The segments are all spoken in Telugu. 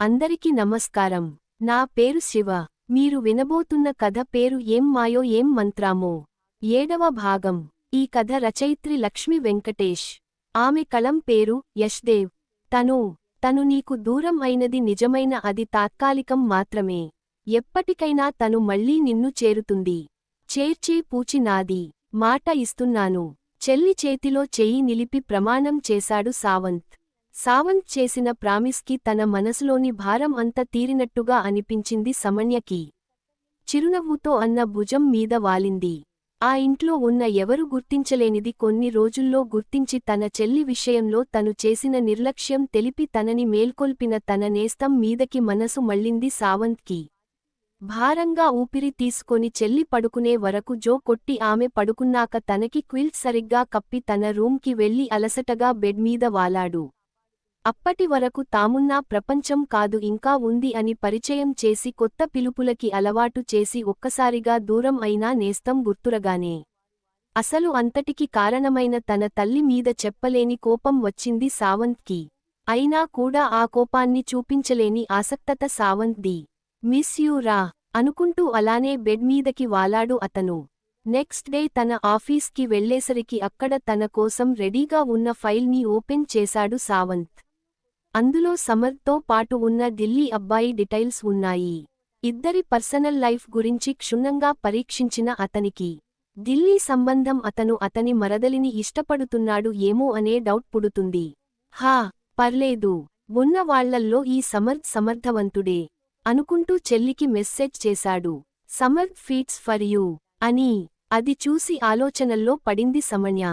అందరికి నమస్కారం. నా పేరు శివ. మీరు వినబోతున్న కథ పేరు ఏం మాయో ఏం మంత్రామో. ఏడవ భాగం. ఈ కథ రచయిత్రి లక్ష్మి వెంకటేష్. ఆమె కలం పేరు యష్దేవ్. తను తను నీకు దూరం అయినది నిజమైన అది తాత్కాలికం మాత్రమే. ఎప్పటికైనా తను మళ్ళీ నిన్ను చేరుతుంది. చేర్చే పూచి నాది. మాట ఇస్తున్నాను. చెల్లి చేతిలో చెయ్యి నిలిపి ప్రమాణం చేశాడు సావంత్. సావంత్ చేసిన ప్రామిస్కి తన మనసులోని భారం అంత తీరినట్టుగా అనిపించింది సమన్యకి. చిరునవ్వుతో అన్న భుజం మీద వాలింది. ఆ ఇంట్లో ఉన్న ఎవరు గుర్తించలేనిది కొన్ని రోజుల్లో గుర్తించి తన చెల్లి విషయంలో తను చేసిన నిర్లక్ష్యం తెలిపి తనని మేల్కొల్పిన తన నేస్తం మీదకి మనసు మళ్ళింది సావంత్కి. భారంగా ఊపిరి తీసుకొని చెల్లి పడుకునే వరకు జో కొట్టి ఆమె పడుకున్నాక తనకి క్విల్ట్ సరిగ్గా కప్పి తన రూంకి వెళ్ళి అలసటగా బెడ్ మీద వాలాడు. అప్పటి వరకు తామున్నా ప్రపంచం కాదు ఇంకా ఉంది అని పరిచయం చేసి కొత్త పిలుపులకి అలవాటు చేసి ఒక్కసారిగా దూరం అయినా నేస్తం గుర్తురగానే. అసలు అంతటికి కారణమైన తన తల్లి మీద చెప్పలేని కోపం వచ్చింది సావంత్కి. అయినా కూడా ఆ కోపాన్ని చూపించలేని ఆసక్తత సావంత్ది. మిస్ యూ రా అనుకుంటూ అలానే బెడ్ మీదకి వాలాడు అతను. నెక్స్ట్ డే తన ఆఫీస్కి వెళ్ళేసరికి అక్కడ తన కోసం రెడీగా ఉన్న ఫైల్ని ఓపెన్ చేశాడు సావంత్. అందులో సమర్తో పాటు ఉన్న ఢిల్లీ అబ్బాయి డిటైల్స్ ఉన్నాయి. ఇద్దరి పర్సనల్ లైఫ్ గురించి క్షుణ్ణంగా పరీక్షించిన అతనికి ఢిల్లీ సంబంధం అతను అతని మరదలిని ఇష్టపడుతున్నాడు ఏమో అనే డౌట్ పుడుతుంది. హా పర్లేదు. ఉన్న వాళ్ళల్లో ఈ సమర్థ్ సమర్థవంతుడే అనుకుంటూ చెల్లికి మెస్సేజ్ చేశాడు. సమర్థ్ ఫీట్స్ ఫర్ యూ అని అది చూసి ఆలోచనల్లో పడింది సమణ్య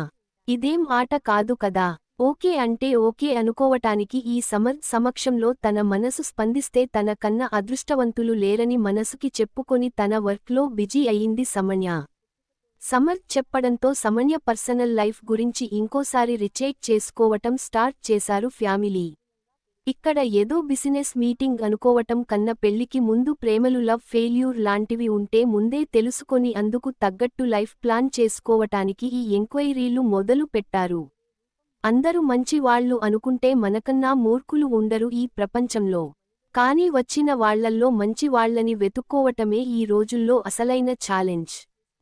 ఇదేం ఆట కాదు కదా. ఓకే అంటే ఓకే అనుకోవటానికి ఈ సమర్థ్ సమక్షంలో తన మనసు స్పందిస్తే తన కన్న అదృష్టవంతులు లేరని మనసుకి చెప్పుకొని తన వర్క్లో బిజీ అయింది సమన్య. సమర్థ్ చెప్పడంతో సమన్య పర్సనల్ లైఫ్ గురించి ఇంకోసారి రిచేక్ చేసుకోవటం స్టార్ట్ చేశారు ఫ్యామిలీ. ఇక్కడ ఏదో బిజినెస్ మీటింగ్ అనుకోవటం కన్న పెళ్ళికి ముందు ప్రేమలు లవ్ ఫెయిల్యూర్ లాంటివి ఉంటే ముందే తెలుసుకొని అందుకు తగ్గట్టు లైఫ్ ప్లాన్ చేసుకోవటానికి ఈ ఎంక్వైరీలు మొదలు పెట్టారు అందరూ మంచివాళ్ళు అనుకుంటే మనకన్నా మూర్ఖులు ఉండరు ఈ ప్రపంచంలో. కానీ వచ్చిన వాళ్ళల్లో మంచివాళ్ళని వెతుక్కోవటమే ఈ రోజుల్లో అసలైన ఛాలెంజ్.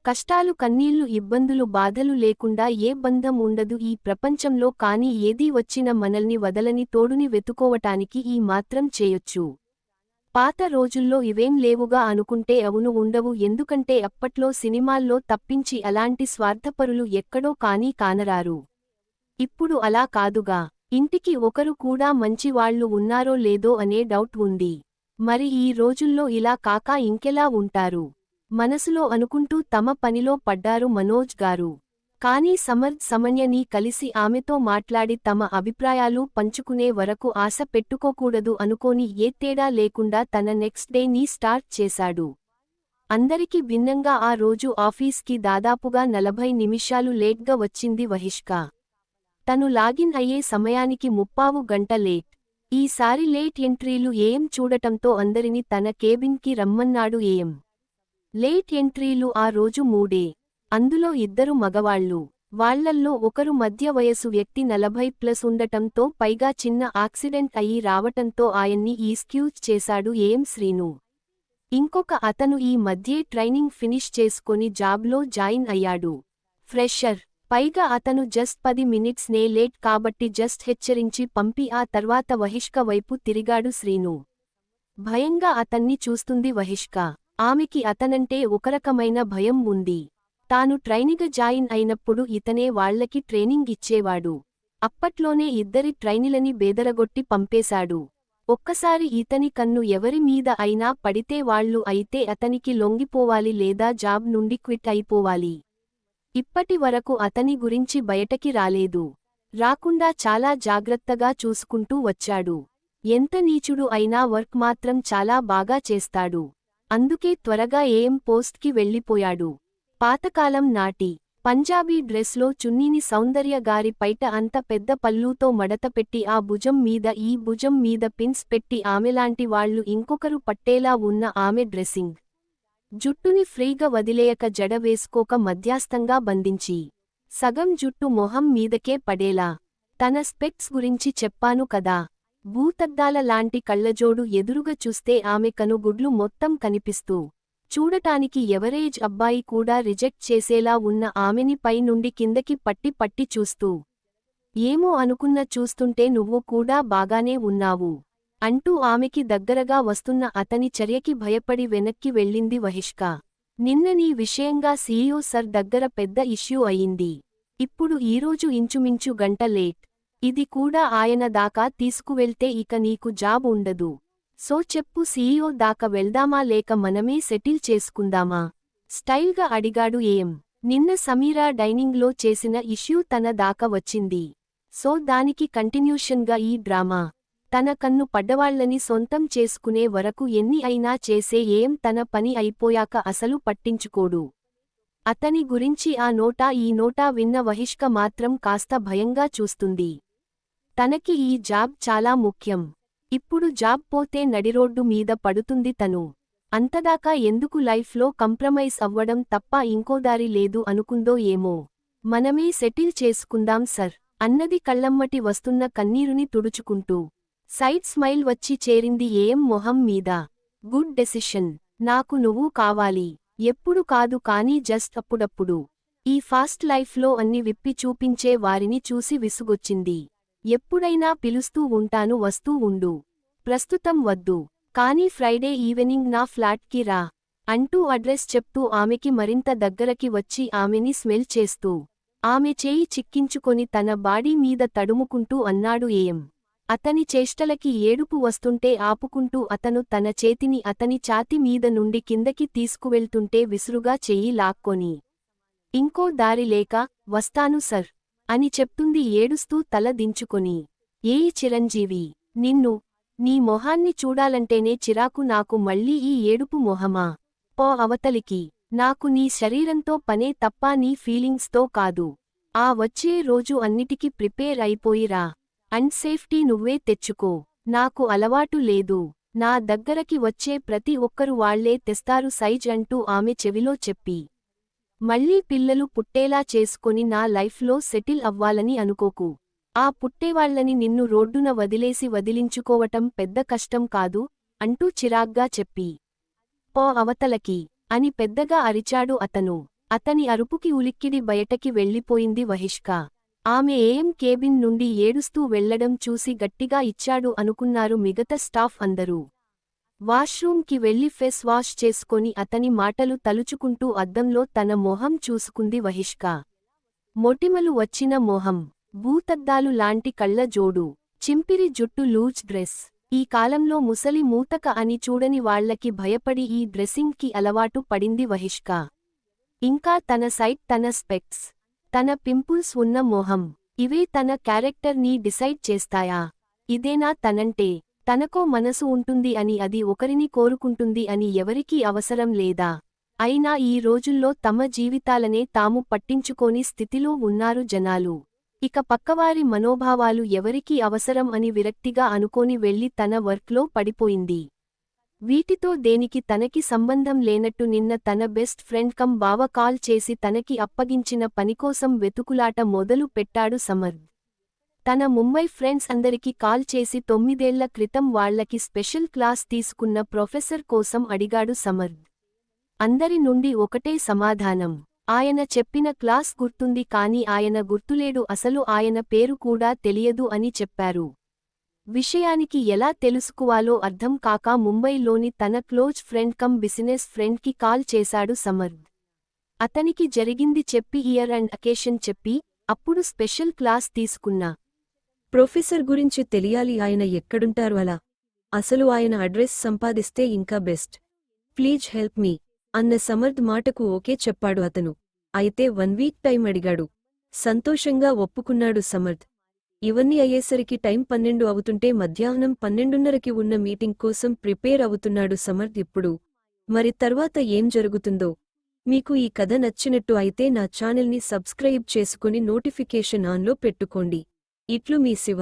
కష్టాలు కన్నీళ్ళు ఇబ్బందులు బాధలు లేకుండా ఏ బంధం ఉండదు ఈ ప్రపంచంలో కాని ఏదీ వచ్చిన మనల్ని వదలని తోడుని వెతుకోవటానికి ఈ మాత్రం చేయొచ్చు. పాత రోజుల్లో ఇవేం లేవుగా అనుకుంటే అవును ఉండవు ఎందుకంటే అప్పట్లో సినిమాల్లో తప్పించి అలాంటి స్వార్థపరులు ఎక్కడో కానీ కానరారు. ఇప్పుడు అలా కాదుగా. ఇంటికి ఒకరు కూడా మంచివాళ్ళు ఉన్నారో లేదో అనే డౌట్ ఉంది. మరి ఈ రోజుల్లో ఇలా కాక ఇంకెలా ఉంటారు? మనసులో అనుకుంటూ తమ పనిలో పడ్డారు మనోజ్ గారు. కానీ సమర్థ్ సమన్యని కలిసి ఆమెతో మాట్లాడి తమ అభిప్రాయాలు పంచుకునే వరకు ఆశ పెట్టుకోకూడదు అనుకోని ఏ తేడా లేకుండా తన నెక్స్ట్ డేని స్టార్ట్ చేశాడు. అందరికి భిన్నంగా ఆ రోజు ఆఫీస్కి దాదాపుగా నలభై నిమిషాలు లేట్గా వచ్చింది వహిష్క. తను లాగిన్ అయ్యే సమయానికి ముప్పావు గంట లేట్. ఈసారి లేట్ ఎంట్రీలు ఏం చూడటంతో అందరిని తన కేబిన్కి రమ్మన్నాడు ఏం లేట్ ఎంట్రీలు ఆ రోజు మూడే. అందులో ఇద్దరు మగవాళ్ళు వాళ్ళల్లో ఒకరు మధ్య వయసు వ్యక్తి నలభై ప్లస్ ఉండటంతో పైగా చిన్న ఆక్సిడెంట్ అయి రావటంతో ఆయన్ని ఈస్క్యూజ్ చేశాడు ఏం శ్రీను. ఇంకొక అతను ఈ మధ్యే ట్రైనింగ్ ఫినిష్ చేసుకొని జాబ్లో జాయిన్ అయ్యాడు. ఫ్రెషర్. పైగా అతను జస్ట్ పది మినిట్స్ నే లేట్ కాబట్టి జస్ట్ హెచ్చరించి పంపి ఆ తర్వాత వహిష్క వైపు తిరిగాడు శ్రీను. భయంగా అతన్ని చూస్తుంది వహిష్క. ఆమెకి అతనంటే ఒకరకమైన భయం ఉంది. తాను ట్రైనిగ జాయిన్ అయినప్పుడు ఇతనే వాళ్ళకి ట్రైనింగ్ ఇచ్చేవాడు. అప్పట్లోనే ఇద్దరి ట్రైనిలని బేదరగొట్టి పంపేశాడు. ఒక్కసారి ఇతని కన్ను ఎవరి మీద అయినా పడితే వాళ్ళు అయితే అతనికి లొంగిపోవాలి లేదా జాబ్ నుండి క్విట్ అయిపోవాలి. ఇప్పటి వరకు అతని గురించి బయటకి రాలేదు. రాకుండా చాలా జాగ్రత్తగా చూసుకుంటూ వచ్చాడు. ఎంత నీచుడు అయినా వర్క్ మాత్రం చాలా బాగా చేస్తాడు. అందుకే త్వరగా ఏం పోస్ట్కి వెళ్ళిపోయాడు. పాతకాలం నాటి పంజాబీ డ్రెస్లో చున్నీని సౌందర్య గారి పైట అంత పెద్ద పల్లూతో మడతపెట్టి ఆ భుజం మీద ఈ భుజం మీద పిన్స్ పెట్టి ఆమెలాంటి వాళ్ళు ఇంకొకరు పట్టేలా ఉన్న ఆమె డ్రెస్సింగ్. జుట్టుని ఫ్రీగా వదిలేయక జడ వేసుకోక మధ్యాస్థంగా బంధించి సగం జుట్టు మొహం మీదకే పడేలా. తన స్పెక్ట్స్ గురించి చెప్పాను కదా. భూతద్దాల లాంటి కళ్ళజోడు ఎదురుగా చూస్తే ఆమె కనుగుడ్లు మొత్తం కనిపిస్తూ చూడటానికి ఎవరేజ్ అబ్బాయి కూడా రిజెక్ట్ చేసేలా ఉన్న ఆమెని పైనుండి కిందకి పట్టి పట్టి చూస్తూ ఏమో అనుకున్న చూస్తుంటే నువ్వు కూడా బాగానే ఉన్నావు. అంటూ ఆమెకి దగ్గరగా వస్తున్న అతని చర్యకి భయపడి వెనక్కి వెళ్ళింది వహిష్క. నిన్న నీ విషయంగా సీఈఓ సర్ దగ్గర పెద్ద ఇష్యూ అయింది. ఇప్పుడు ఈరోజు ఇంచుమించు గంట లేట్. ఇది కూడా ఆయన దాకా తీసుకువెళ్తే ఇక నీకు జాబ్ ఉండదు. సో చెప్పు సీఈఓ దాకా వెళ్దామా లేక మనమే సెటిల్ చేసుకుందామా? స్టైల్గా అడిగాడు ఏం? నిన్న సమీరా డైనింగ్లో చేసిన ఇష్యూ తన దాకా వచ్చింది. సో దానికి కంటిన్యూషన్గా ఈ డ్రామా? తన కన్ను పడ్డవాళ్ళని సొంతం చేసుకునే వరకు ఎన్ని అయినా చేసే ఏం తన పని అయిపోయాక అసలు పట్టించుకోడు. అతని గురించి ఆ నోటా ఈ నోటా విన్న వహిష్క మాత్రం కాస్త భయంగా చూస్తుంది. తనకి ఈ జాబ్ చాలా ముఖ్యం. ఇప్పుడు జాబ్ పోతే నడిరోడ్డు మీద పడుతుంది తను. అంతదాకా ఎందుకు లైఫ్లో కంప్రమైజ్ అవ్వడం తప్ప ఇంకోదారి లేదు అనుకుందో ఏమో. మనమే సెటిల్ చేసుకుందాం సర్ అన్నది కళ్ళమ్మటి వస్తున్న కన్నీరుని తుడుచుకుంటూ. సైడ్ స్మైల్ వచ్చి చేరింది ఏం మొహం మీద? Good decision. నాకు నువ్వు కావాలి. ఎప్పుడు కాదు కానీ జస్ట్ అప్పుడప్పుడు. ఈ ఫాస్ట్ లైఫ్లో అన్ని విప్పి చూపించే వారిని చూసి విసుగొచ్చింది. ఎప్పుడైనా పిలుస్తూ ఉంటాను వస్తూ ఉండు. ప్రస్తుతం వద్దు. కానీ ఫ్రైడే ఈవెనింగ్ నా ఫ్లాట్కి రా. అంటూ అడ్రస్ చెప్తూ ఆమెకి మరింత దగ్గరకి వచ్చి ఆమెని స్మెల్ చేస్తూ. ఆమె చేయి చిక్కించుకొని తన బాడీ మీద తడుముకుంటూ అన్నాడు ఏం? అతని చేష్టలకి ఏడుపు వస్తుంటే ఆపుకుంటూ అతను తన చేతిని అతని ఛాతి మీద నుండి కిందకి తీసుకువెళ్తుంటే విసురుగా చెయ్యి లాక్కొని ఇంకో దారి లేక వస్తాను సర్ అని చెప్తుంది ఏడుస్తూ తల దించుకొని. ఏయి చిరంజీవి నిన్ను నీ మొహాన్ని చూడాలంటేనే చిరాకు నాకు మళ్ళీ ఈ ఏడుపు మొహమా? పో అవతలికి. నాకు నీ శరీరంతో పనే తప్ప నీ ఫీలింగ్స్తో కాదు. ఆ వచ్చే రోజు అన్నిటికీ ప్రిపేర్ అయిపోయిరా. అండ్ సేఫ్టీ నువ్వే తెచ్చుకో. నాకు అలవాటు లేదు. నా దగ్గరకి వచ్చే ప్రతి ఒక్కరు వాళ్ళే తెస్తారు సైజ్ అంటూ ఆమె చెవిలో చెప్పి. మళ్ళీ పిల్లలు పుట్టేలా చేసుకొని నా లైఫ్లో సెటిల్ అవ్వాలని అనుకోకు. ఆ పుట్టేవాళ్ళని నిన్ను రోడ్డున వదిలేసి వదిలించుకోవటం పెద్ద కష్టం కాదు అంటూ చిరాగ్గా చెప్పి. పో అవతలకి అని పెద్దగా అరిచాడు అతను. అతని అరుపుకి ఉలిక్కిడి బయటకి వెళ్ళిపోయింది వహిష్క. ఆమె ఏఎం కేబిన్ నుండి ఏడుస్తూ వెళ్ళడం చూసి గట్టిగా ఇచ్చాడు అనుకున్నారు మిగతా స్టాఫ్ అందరూ. వాష్రూంకి వెళ్ళి ఫేస్ వాష్ చేసుకొని అతని మాటలు తలుచుకుంటూ అద్దంలో తన మొహం చూసుకుంది వహిష్క. మొటిమలు వచ్చిన మొహం. భూతద్దాలు లాంటి కళ్ళ జోడు. చింపిరి జుట్టు లూజ్ డ్రెస్. ఈ కాలంలో ముసలి మూతక అని చూడని వాళ్ళకి భయపడి ఈ డ్రెస్సింగ్కి అలవాటు పడింది వహిష్క. ఇంకా తన సైట్ తన స్పెక్స్ తన పింపుల్స్ ఉన్న మొహం. ఇవే తన క్యారెక్టర్ని డిసైడ్ చేస్తాయా? ఇదేనా తనంటే? తనకో మనసు ఉంటుంది అని అది ఒకరిని కోరుకుంటుంది అని ఎవరికీ అవసరం లేదా? అయినా ఈ రోజుల్లో తమ జీవితాలనే తాము పట్టించుకోని స్థితిలో ఉన్నారు జనాలు. ఇక పక్కవారి మనోభావాలు ఎవరికీ అవసరం అని విరక్తిగా అనుకోని వెళ్ళి తన వర్క్లో పడిపోయింది. వీటితో దేనికి తనకి సంబంధం లేనట్టు నిన్న తన బెస్ట్ ఫ్రెండ్ కమ్ బావ కాల్ చేసి తనకి అప్పగించిన పనికోసం వెతుకులాట మొదలు పెట్టాడు సమర్థ్ తన ముంబై ఫ్రెండ్స్ అందరికి కాల్ చేసి తొమ్మిదేళ్ళ క్రితం వాళ్ళకి స్పెషల్ క్లాస్ తీసుకున్న ప్రొఫెసర్ కోసం అడిగాడు సమర్థ్ అందరి నుండి ఒకటే సమాధానం. ఆయన చెప్పిన క్లాస్ గుర్తుంది కాని ఆయన గుర్తులేడు అసలు ఆయన పేరు కూడా తెలియదు అని చెప్పారు. విషయానికి ఎలా తెలుసుకోవాలో అర్థం కాక ముంబైలోని తన క్లోజ్ ఫ్రెండ్ కమ్ బిజినెస్ ఫ్రెండ్కి కాల్ చేశాడు సమర్థ్ అతనికి జరిగింది చెప్పి ఇయర్ అండ్ అకేషన్ చెప్పి అప్పుడు స్పెషల్ క్లాస్ తీసుకున్నా. ప్రొఫెసర్ గురించి తెలియాలి ఆయన ఎక్కడుంటారు అలా. అసలు ఆయన అడ్రస్ సంపాదిస్తే ఇంకా బెస్ట్. ప్లీజ్ హెల్ప్ మీ అన్న సమర్థ్ మాటకు ఓకే చెప్పాడు అతను. అయితే వన్ వీక్ టైం అడిగాడు. సంతోషంగా ఒప్పుకున్నాడు సమర్థ్ ఇవన్నీ అయ్యేసరికి టైం పన్నెండు అవుతుంటే మధ్యాహ్నం పన్నెండున్నరకి ఉన్న మీటింగ్ కోసం ప్రిపేర్ అవుతున్నాడు సమర్థ్ ఇప్పుడు. మరి తర్వాత ఏం జరుగుతుందో? మీకు ఈ కథ నచ్చినట్టు అయితే నా ఛానల్ని సబ్స్క్రైబ్ చేసుకుని నోటిఫికేషన్ ఆన్లో పెట్టుకోండి. ఇట్లు మీ శివ.